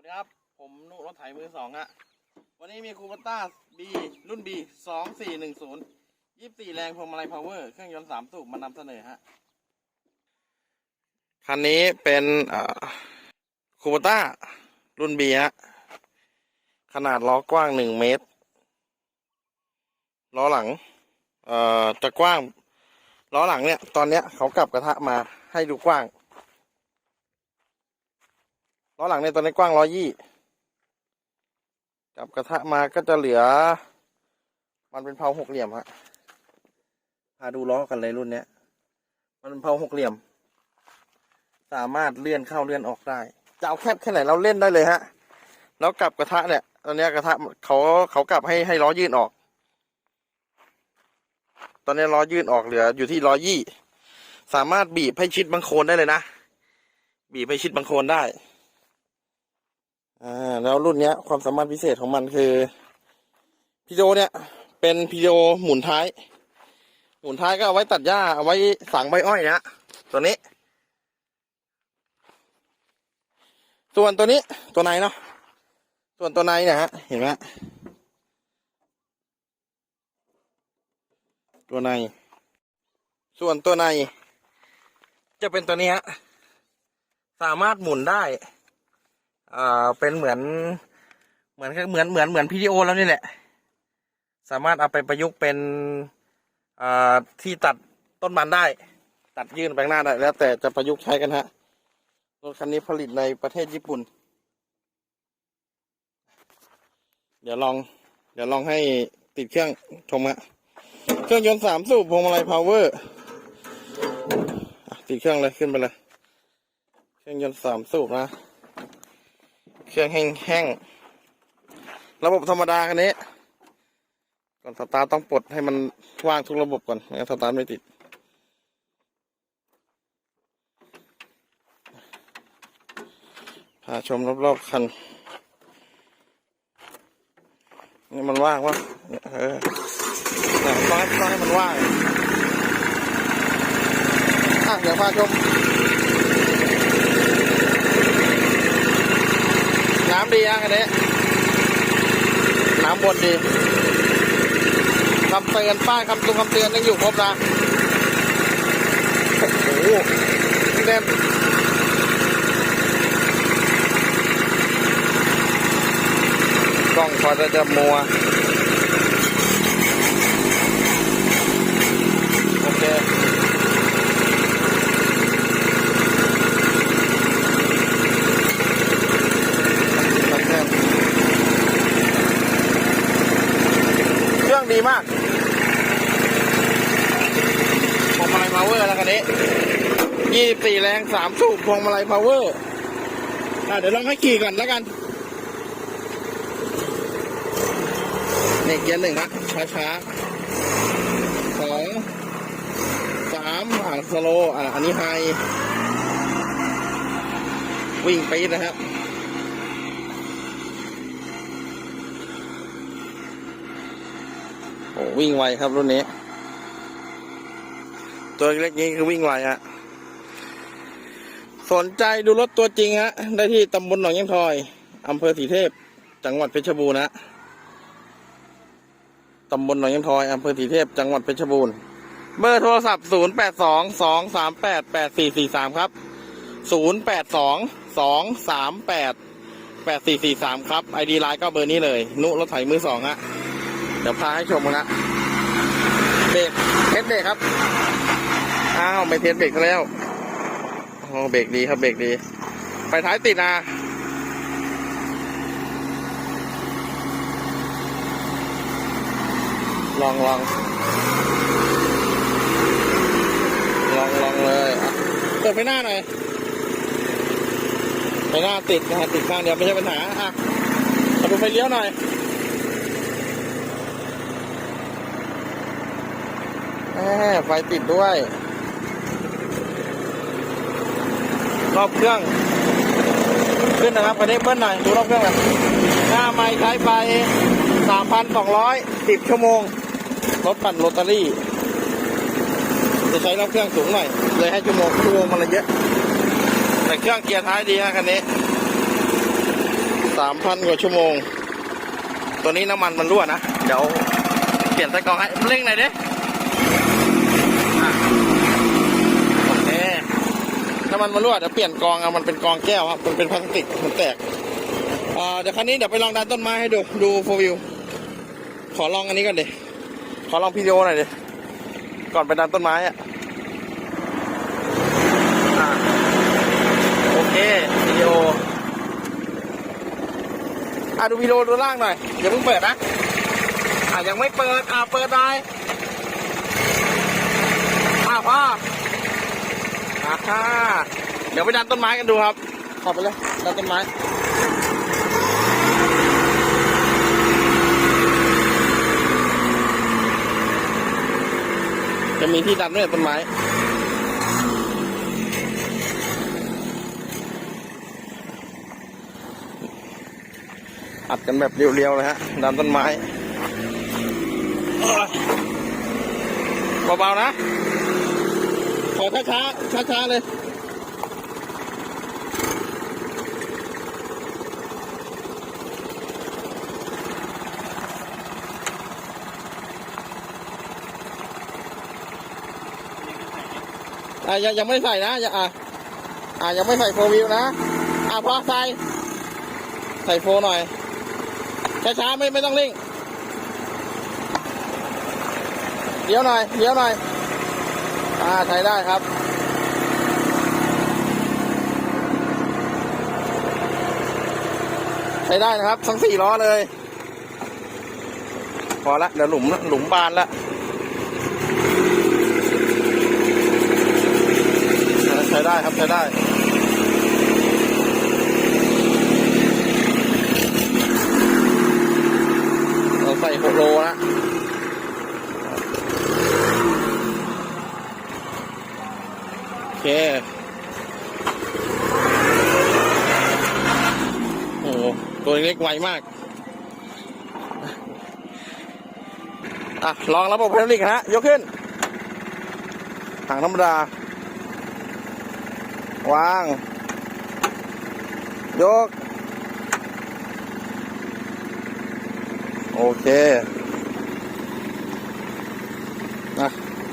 วัสดีครับ ผมนุรถไถมือสองฮะวันนี้มีคูปต้าบีรุ่นบีสองสี่หนึ่งศูนย์ยี่สี่แรงพวงมาลัยพาวเวอร์เครื่องยนต์สามสูบมานำเสนอฮะ คันนี้เป็นคูปต้ารุ่นบีฮะ ขนาดล้อกว้างหนึ่งเมตร ล้อหลัง เอ่อ จะกว้าง ล้อหลังเนี่ย ตอนเนี้ยเขากลับกระทะมาให้ดูกว้าง ล้อหลังเนี่ยตอนนี้กว้างร้อยี่กลับกระทะมาก็จะเหลือ มันเป็นเพลาหกเหลี่ยมฮะพาดูล้อกันเลยรุ่นเนี้ย มันเป็นเพลาหกเหลี่ยม สามารถเลื่อนเข้าเลื่อนออกได้ จะเอาแคบแค่ไหนเราเล่นได้เลยฮะ แล้วกลับกระทะเนี่ยตอนเนี้ยกระทะเขาเขากลับให้ให้ล้อยืดออก ตอนนี้ล้อยืดออกเหลือ อยู่ที่ร้อยี่ สามารถบีบให้ชิดบังโคลนได้เลยนะ บีบให้ชิดบังโคลนได้ อ่าแล้วรุ่นเนี้ยความสามารถพิเศษของมันคือพีโดเนี่ย เป็นพีโดหมุนท้าย หมุนท้ายก็เอาไว้ตัดหญ้าเอาไว้ฝังใบอ้อยนะตัวนี้ ส่วนตัวนี้ตัวในเนาะส่วนตัวในเนี่ยฮะเห็นไหมตัวใน ส่วนตัวใน จะเป็นตัวนี้ฮะสามารถหมุนได้ อ่าเป็นเหมือนเหมือนเหมือนเหมือนเหมือนพีดีโอแล้วนี่แหละ สามารถเอาไปประยุกต์เป็นอ่าที่ตัดต้นมันได้ ตัดยื่นไปข้างหน้าได้แล้วแต่จะประยุกต์ใช้กันฮะรถคันนี้ผลิตในประเทศญี่ปุ่น เดี๋ยวลอง เดี๋ยวลองให้ติดเครื่องชมฮะเครื่องยนต์สามสูบพวงมาลัยพาวเวอร์ติดเครื่องเลยขึ้นไปเลย เครื่องยนต์สามสูบนะ เครื่องแห้งๆ ระบบธรรมดาคันนี้ ก่อนสตาร์ต้องปลดให้มันว่างทุกระบบก่อนไม่งั้นสตาร์ไม่ติด พาชมรอบๆคันนี่มันว่างวะเนี่ยเออแต่ต้องให้ต้องให้มันว่างอะเดี๋ยวพาชม น้ำ ดีอะคันนี้น้ำบนดีคำเตือนป้ายคำตุงคำเตือนยังอยู่ครบนะโอ้โหแน่นกล้องพอจะจะมัว โอเค เครื่องดีมากพวงมาลัยพาวเวอร์แล้วคั นี้ยี่สี่แรงสามสูบพวงมาลัยพาวเวอร์อะเดี๋ยวลองให้ขี่ก่อนแล้วกัน นี่เกียร์หนึ่งครับช้าช้าๆสองสามห่างสโลอะอันนี้ไฮวิ่งไปนะครับโอ้วิ่งไวครับรุ่นนี้ ตัวเล็กนี้คือวิ่งไวฮะสนใจดูรถตัวจริงฮะได้ที่ตำบลหนองยังทอยอำเภอสีเทพ จังหวัดเพชรบูรณ์นะตำบลหนองยังทอยอำเภอสีเทพ จังหวัดเพชรบูรณ์เบอร์โทรศัพท์ 0 8 2 2 3 8 8 4 4 3 ครับ 0 8 2 2 3 8 8 4 4 3 ครับไอดีไลน์ก็เบอร์นี้เลย นุรถไถมือสองฮะเดี๋ยวพาให้ชมกันนะเบรกเทสเบรกครับ อ้าวไม่เทสเบรกแล้วโอ้เบรกดีครับเบรกดีไฟท้ายติดนะลองลองลองลองเลยเปิดไฟหน้าหน่อยไฟหน้าติดนะฮะติดข้างเดียวไม่ใช่ปัญหาอะมาดูไฟเลี้ยวหน่อยแหมไฟติดด้วย รอบเครื่อง ขึ้นนะครับไปได้เบิ้ลหน่อยดูรอบเครื่องกันหน้าไม่ใช้ไปสามพันสองร้อยสิบชั่วโมง รถปั่นโรตารี่ จะใช้รอบเครื่องสูงหน่อย เลยให้ชั่วโมงชั่วโมงมันละเยอะ แต่เครื่องเกียร์ท้ายดีฮะคันนี้สามพันกว่าชั่วโมง ตัวนี้น้ำมันมันรั่วนะ เดี๋ยวเปลี่ยนไส้กรองให้เร่งหน่อยดิอะโอเค น้ำมันมันรั่วเดี๋ยวเปลี่ยนกองเอามันเป็นกองแก้วครับมันเป็นพลาสติกมันแตกอ่าเดี๋ยวคันนี้เดี๋ยวไปลองดันต้นไม้ให้ดูดูโฟวิวขอลองอันนี้ก่อนดิขอลองพีดีโอหน่อยดิก่อนไปดันต้นไม้อะอะโอเควิดีโออะดูวิดีโอดูล่างหน่อยอย่าเพิ่งเปิดนะอะยังไม่เปิดอะเปิดหน่อยอะพ่อ อะค่ะเดี๋ยวไปดันต้นไม้กันดูครับ ขอไปเลยดันต้นไม้จะมีที่ดันด้วยต้นไม้ อัดกันแบบเรียวๆเลยฮะดันต้นไม้เบาๆนะ ขอช้าๆช้าๆเลยอะยังยังไม่ใส่นะยังอะอะยังไม่ใส่โฟวิวนะอะพอใส่ใส่โฟหน่อยช้าๆไม่ไม่ต้องเร่งเดี๋ยวหน่อยเดี๋ยวหน่อย อ่าใช้ได้ครับใช้ได้นะครับ ทั้งสี่ล้อเลย พอละเดี๋ยวหลุมหลุมบานละใช้ได้ครับใช้ได้ เราใส่หกโลนะโอเค โอ้โห ตัวเล็กไวมากอะลองระบบไฮดรอลิกฮะ ยกขึ้น ถังธรรมดา วาง ยก โอเคนะ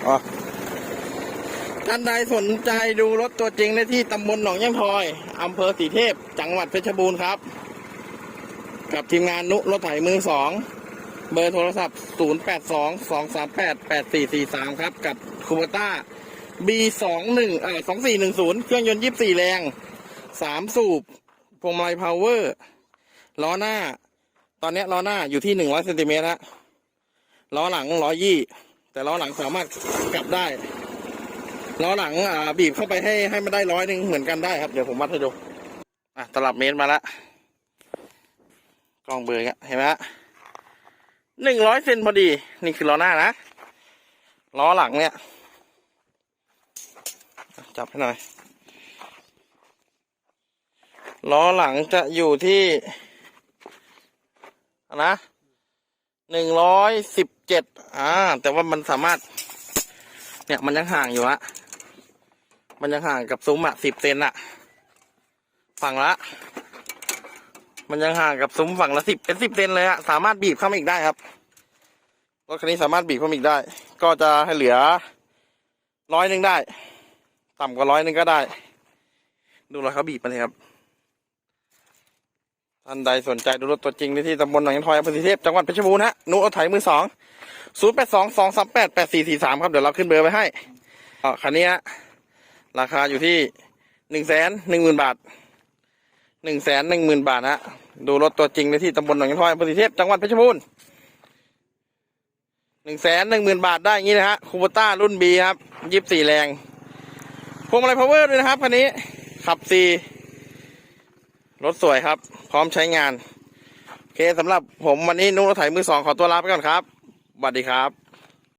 อ๋อท่านใดสนใจดูรถตัวจริงได้ที่ตำบลหนองย่างทอย อำเภอสีเทพ จังหวัดเพชรบูรณ์ครับ กับทีมงานนุรถไถมือสองเบอร์โทรศัพท์ 0 8 2 2 3 8 8 4 4 3 ครับ กับคูเบต้า B21 เอ่อ2410 เครื่องยนต์ 24 แรง 3 สูบพวงมาลัยพาวเวอร์ล้อหน้า ตอนนี้ล้อหน้าอยู่ที่ 100เซนติเมตรฮะล้อหลังร้อยี่แต่ล้อหลังสามารถกลับได้ล้อหลังอ่าบีบเข้าไปให้ให้มันได้ร้อยหนึ่งเหมือนกันได้ครับ เดี๋ยวผมวัดให้ดู อะตลับเมตรมาละ กล้องเบอร์เงี้ยเห็นไหมฮะหนึ่งร้อยเซนพอดี นี่คือล้อหน้านะ ล้อหลังเนี่ย จับให้หน่อย ล้อหลังจะอยู่ที่นะหนึ่งร้อยสิบเจ็ดอ่า แต่ว่ามันสามารถ เนี่ยมันยังห่างอยู่ฮะมันยังห่างกับซุ้มอะสิบเซนอะฝั่งละ มันยังห่างกับซุ้มฝั่งละสิบเป็นสิบเซนเลยฮะสามารถบีบเข้ามาอีกได้ครับรถคันนี้สามารถบีบเข้ามาอีกได้ ก็จะให้เหลือร้อยหนึ่งได้ ต่ำกว่าร้อยหนึ่งก็ได้ ดูรอยเขาบีบมาเลยครับท่านใดสนใจดูรถตัวจริงที่ตำบลหนองยันทอยอำเภอสีเทพจังหวัดเพชรบูรณ์ฮะนุรถไถมือสองศูนย์แปดสองสองสามแปดแปดสี่สี่สามครับ เดี๋ยวเราขึ้นเบอร์ไว้ให้อ่าคันนี้ราคาอยู่ที่หนึ่งแสนหนึ่งหมื่นบาท หนึ่งแสนหนึ่งหมื่นบาทฮะดูรถตัวจริงได้ที่ตำบลหนองยันทอยอำเภอสีเทพจังหวัดเพชรบูรณ์หนึ่งแสนหนึ่งหมื่นบาทได้อย่างนี้นะฮะคูโบต้ารุ่นบีครับยี่สิบสี่แรงพวงมาลัยพาวเวอร์ด้วยนะครับคันนี้ขับสี่รถสวยครับ พร้อมใช้งาน โอเคสำหรับผมวันนี้นุ้งรถไถมือสองขอตัวลาไปก่อนครับสวัสดีครับ